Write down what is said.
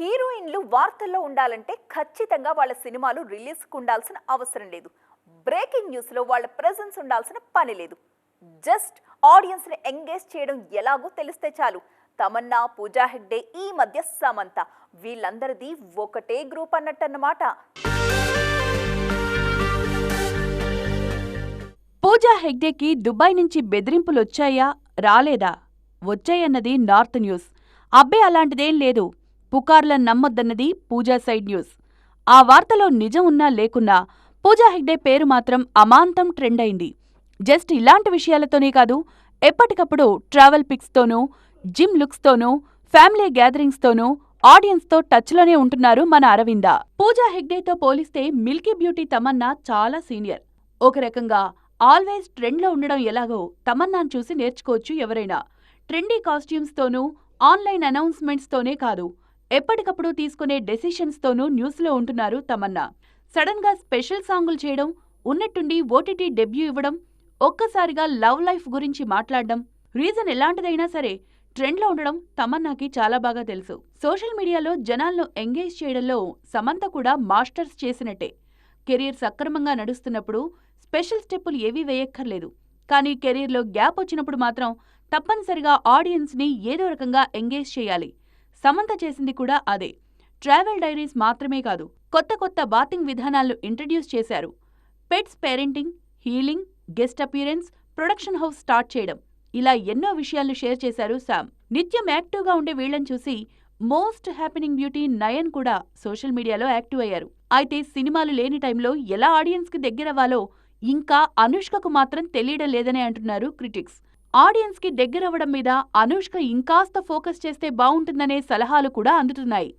హీరోయిన్లు వార్తల్లో ఉండాలంటే ఖచ్చితంగా వాళ్ళ సినిమాలు రిలీజ్కి ఉండాల్సిన అవసరం లేదు. బ్రేకింగ్ న్యూస్లో వాళ్ళ ప్రజెన్స్ ఉండాల్సిన పని లేదు. జస్ట్ ఆడియన్స్ని ఎంగేజ్ చేయడం ఎలాగో తెలిస్తే చాలు. తమన్నా పూజా హెగ్డే ఈ మధ్య సమంత వీళ్ళందరిది ఒకటే గ్రూప్ అన్నట్టన్నమాట. పూజా హెగ్డేకి దుబాయ్ నుంచి బెదిరింపులు వచ్చాయా రాలేదా? వచ్చాయన్నది నార్త్ న్యూస్. అబ్బే అలాంటిదేం లేదు. పుకార్ల నమ్మొద్దన్నది పూజా సైడ్ న్యూస్. ఆ వార్తలో నిజం ఉన్నా లేకున్నా పూజా హెగ్డే పేరు మాత్రం అమాంతం ట్రెండ్ అయింది. జస్ట్ ఇలాంటి విషయాలతోనే కాదు ఎప్పటికప్పుడు ట్రావెల్ పిక్స్తోనూ జిమ్ లుక్స్తోనూ ఫ్యామిలీ గ్యాదరింగ్స్తోనూ ఆడియన్స్తో టచ్లోనే ఉంటున్నారు మన అరవింద. పూజా హెగ్డేతో పోలిస్తే మిల్కీ బ్యూటీ తమన్నా చాలా సీనియర్. ఒక రకంగా ఆల్వేస్ ట్రెండ్లో ఉండడం ఎలాగో తమన్నాను చూసి నేర్చుకోవచ్చు ఎవరైనా. ట్రెండీ కాస్ట్యూమ్స్తోనూ ఆన్లైన్ అనౌన్స్మెంట్స్తోనే కాదు ఎప్పటికప్పుడు తీసుకునే డెసిషన్స్తోనూ న్యూస్లో ఉంటున్నారు తమన్నా. సడన్గా స్పెషల్ సాంగులు చేయడం ఉన్నట్టుండి ఓటీటీ డెబ్యూ ఇవ్వడం ఒక్కసారిగా లవ్ లైఫ్ గురించి మాట్లాడడం రీజన్ ఎలాంటిదైనా సరే ట్రెండ్లో ఉండడం తమన్నాకి చాలా బాగా తెలుసు. సోషల్ మీడియాలో జనాలను ఎంగేజ్ చేయడంలో సమంత కూడా మాస్టర్స్ చేసినట్టే. కెరీర్ సక్రమంగా నడుస్తున్నప్పుడు స్పెషల్ స్టెప్పులు ఏవీ వేయక్కర్లేదు. కానీ కెరీర్లో గ్యాప్ వచ్చినప్పుడు మాత్రం తప్పనిసరిగా ఆడియన్స్ని ఏదో రకంగా ఎంగేజ్ చేయాలి. సమంత చేసింది కూడా అదే. ట్రావెల్ డైరీస్ మాత్రమే కాదు కొత్త కొత్త బాతింగ్ విధానాలు ఇంట్రడ్యూస్ చేశారు. Pets parenting healing guest appearance production house start చేయడం. ఇలా ఎన్నో విషయాలు షేర్ చేశారు శామ్ నిత్యం యాక్టివ్గా ఉండే వీళ్ళను చూసి మోస్ట్ హ్యాపెనింగ్ బ్యూటీ నయన్ కూడా సోషల్ మీడియాలో యాక్టివ్ అయ్యారు. అయితే సినిమాలు లేని టైంలో ఎలా ఆడియన్స్కి దగ్గరవ్వాలో ఇంకా అనుష్కకు మాత్రం తెలియడం లేదనే అంటున్నారు క్రిటిక్స్. ఆడియన్స్కి దగ్గరవ్వడం మీద అనుష్క ఇంకాస్త ఫోకస్ చేస్తే బావుంటుందనే సలహాలు కూడా అందుతున్నాయి.